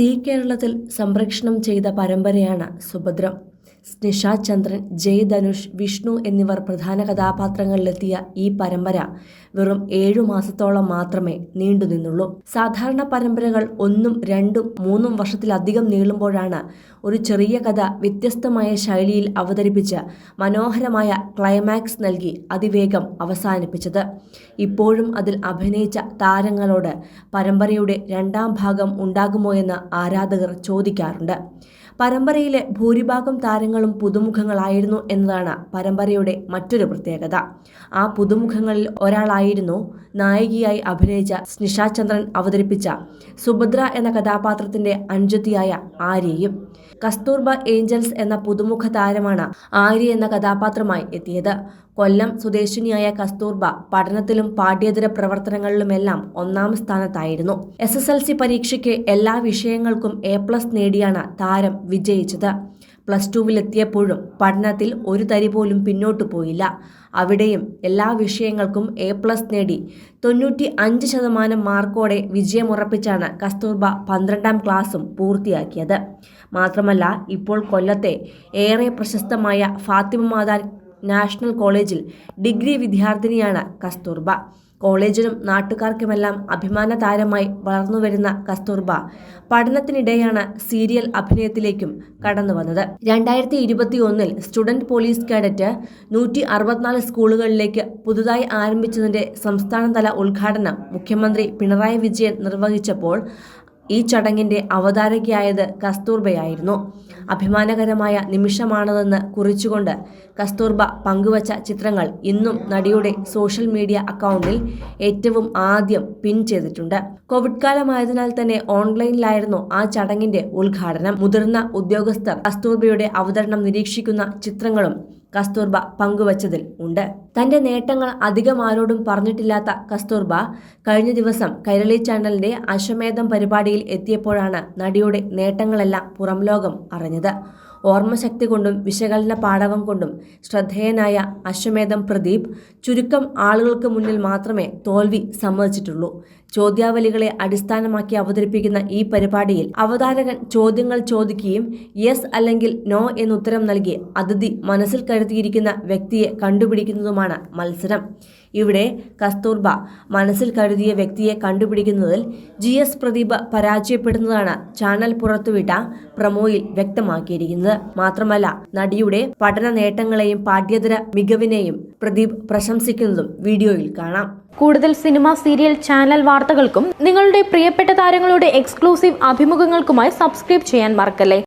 C കേരളത്തിൽ സംരക്ഷണം ചെയ്ത പരമ്പരയാണ് സുഭദ്രം. സ്നിഷ ചന്ദ്രൻ ജയധനുഷ് വിഷ്ണു എന്നിവർ പ്രധാന കഥാപാത്രങ്ങളിലെത്തിയ ഈ പരമ്പര വെറും ഏഴു മാസത്തോളം മാത്രമേ നീണ്ടുനിന്നുള്ളൂ സാധാരണ പരമ്പരകൾ ഒന്നും രണ്ടും മൂന്നും വർഷത്തിലധികം നീളുമ്പോഴാണ് ഒരു ചെറിയ കഥ വ്യത്യസ്തമായ ശൈലിയിൽ അവതരിപ്പിച്ച് മനോഹരമായ ക്ലൈമാക്സ് നൽകി അതിവേഗം അവസാനിപ്പിച്ചത്. ഇപ്പോഴും അതിൽ അഭിനയിച്ച താരങ്ങളോട് പരമ്പരയുടെ രണ്ടാം ഭാഗം ഉണ്ടാകുമോ എന്ന് ആരാധകർ ചോദിക്കാറുണ്ട്. പരമ്പരയിലെ ഭൂരിഭാഗം താരങ്ങളും പുതുമുഖങ്ങളായിരുന്നു എന്നതാണ് പരമ്പരയുടെ മറ്റൊരു പ്രത്യേകത. ആ പുതുമുഖങ്ങളിൽ ഒരാളായിരുന്നു നായികയായി അഭിനയിച്ച സ്നിഷാചന്ദ്രൻ അവതരിപ്പിച്ച സുഭദ്ര എന്ന കഥാപാത്രത്തിന്റെ അനുജത്തിയായ ആര്യയും. കസ്തൂർബ ഏഞ്ചൽസ് എന്ന പുതുമുഖ താരമാണ് ആര്യ എന്ന കഥാപാത്രമായി എത്തിയത്. കൊല്ലം സ്വദേശിനിയായ കസ്തൂർബ പഠനത്തിലും പാഠ്യേതര പ്രവർത്തനങ്ങളിലുമെല്ലാം ഒന്നാം സ്ഥാനത്തായിരുന്നു. എസ് എസ് എൽ സി പരീക്ഷയ്ക്ക് എല്ലാ വിഷയങ്ങൾക്കും എ പ്ലസ് നേടിയാണ് താരം വിജയിച്ചത്. പ്ലസ് ടുവിലെത്തിയപ്പോഴും പഠനത്തിൽ ഒരു തരി പോലും പിന്നോട്ടു പോയില്ല. അവിടെയും എല്ലാ വിഷയങ്ങൾക്കും എ പ്ലസ് നേടി. തൊണ്ണൂറ്റി അഞ്ച് ശതമാനം മാർക്കോടെ വിജയമുറപ്പിച്ചാണ് കസ്തൂർബ പന്ത്രണ്ടാം ക്ലാസ്സും പൂർത്തിയാക്കിയത്. മാത്രമല്ല ഇപ്പോൾ കൊല്ലത്തെ ഏറെ പ്രശസ്തമായ ഫാത്തിമ മാതാ നാഷണൽ കോളേജിൽ ഡിഗ്രി വിദ്യാർത്ഥിനിയാണ് കസ്തൂർബ. കോളേജിനും നാട്ടുകാർക്കുമെല്ലാം അഭിമാന താരമായി വളർന്നുവരുന്ന കസ്തൂർബ പഠനത്തിനിടെയാണ് സീരിയൽ അഭിനയത്തിലേക്കും കടന്നു വന്നത്. രണ്ടായിരത്തി ഇരുപത്തി ഒന്നിൽ സ്റ്റുഡന്റ് പോലീസ് കേഡറ്റ് നൂറ്റി അറുപത്തിനാല് സ്കൂളുകളിലേക്ക് പുതുതായി ആരംഭിച്ചതിന്റെ സംസ്ഥാനതല ഉദ്ഘാടനം മുഖ്യമന്ത്രി പിണറായി വിജയൻ നിർവഹിച്ചപ്പോൾ ഈ ചടങ്ങിന്റെ അവതാരകയായത് കസ്തൂർബയായിരുന്നു. അഭിമാനകരമായ നിമിഷമാണതെന്ന് കുറിച്ചുകൊണ്ട് കസ്തൂർബ പങ്കുവച്ച ചിത്രങ്ങൾ ഇന്നും നടിയുടെ സോഷ്യൽ മീഡിയ അക്കൗണ്ടിൽ ഏറ്റവും ആദ്യം പിൻ ചെയ്തിട്ടുണ്ട്. കോവിഡ് കാലമായതിനാൽ തന്നെ ഓൺലൈനിലായിരുന്നു ആ ചടങ്ങിന്റെ ഉദ്ഘാടനം. മുതിർന്ന ഉദ്യോഗസ്ഥർ കസ്തൂർബയുടെ അവതരണം നിരീക്ഷിക്കുന്ന ചിത്രങ്ങളും കസ്തൂർബ പങ്കുവച്ചതിൽ ഉണ്ട്. തന്റെ നേട്ടങ്ങൾ അധികം ആരോടും പറഞ്ഞിട്ടില്ലാത്ത കസ്തൂർബ കഴിഞ്ഞ ദിവസം കൈരളി ചാനലിന്റെ അശ്വമേധം പരിപാടിയിൽ എത്തിയപ്പോഴാണ് നടിയുടെ നേട്ടങ്ങളെല്ലാം പുറംലോകം അറിഞ്ഞത്. ഓർമ്മശക്തി കൊണ്ടും വിശകലന പാടവം കൊണ്ടും ശ്രദ്ധേയനായ അശ്വമേധം പ്രദീപ് ചുരുക്കം ആളുകൾക്ക് മുന്നിൽ മാത്രമേ തോൽവി സമ്മതിച്ചിട്ടുള്ളൂ. ചോദ്യാവലികളെ അടിസ്ഥാനമാക്കി അവതരിപ്പിക്കുന്ന ഈ പരിപാടിയിൽ അവതാരകൻ ചോദ്യങ്ങൾ ചോദിക്കുകയും യെസ് അല്ലെങ്കിൽ നോ എന്നുത്തരം നൽകി അതിഥി മനസ്സിൽ കരുതിയിരിക്കുന്ന വ്യക്തിയെ കണ്ടുപിടിക്കുന്നതുമാണ് മത്സരം. ഇവിടെ കസ്തൂർബ മനസ്സിൽ കരുതിയ വ്യക്തിയെ കണ്ടുപിടിക്കുന്നതിൽ ജി എസ് പ്രദീപ് പരാജയപ്പെടുന്നതാണ് ചാനൽ പുറത്തുവിട്ട പ്രമോയിൽ വ്യക്തമാക്കിയിരിക്കുന്നത്. മാത്രമല്ല നടിയുടെ പഠന നേട്ടങ്ങളെയും പാഠ്യേതര മികവിനെയും പ്രദീപ് പ്രശംസിക്കുന്നതും വീഡിയോയിൽ കാണാം. കൂടുതൽ സിനിമ സീരിയൽ ചാനൽ വാർത്തകൾക്കും നിങ്ങളുടെ പ്രിയപ്പെട്ട താരങ്ങളുടെ എക്സ്ക്ലൂസീവ് അഭിമുഖങ്ങൾക്കുമായി സബ്സ്ക്രൈബ് ചെയ്യാൻ മറക്കല്ലേ?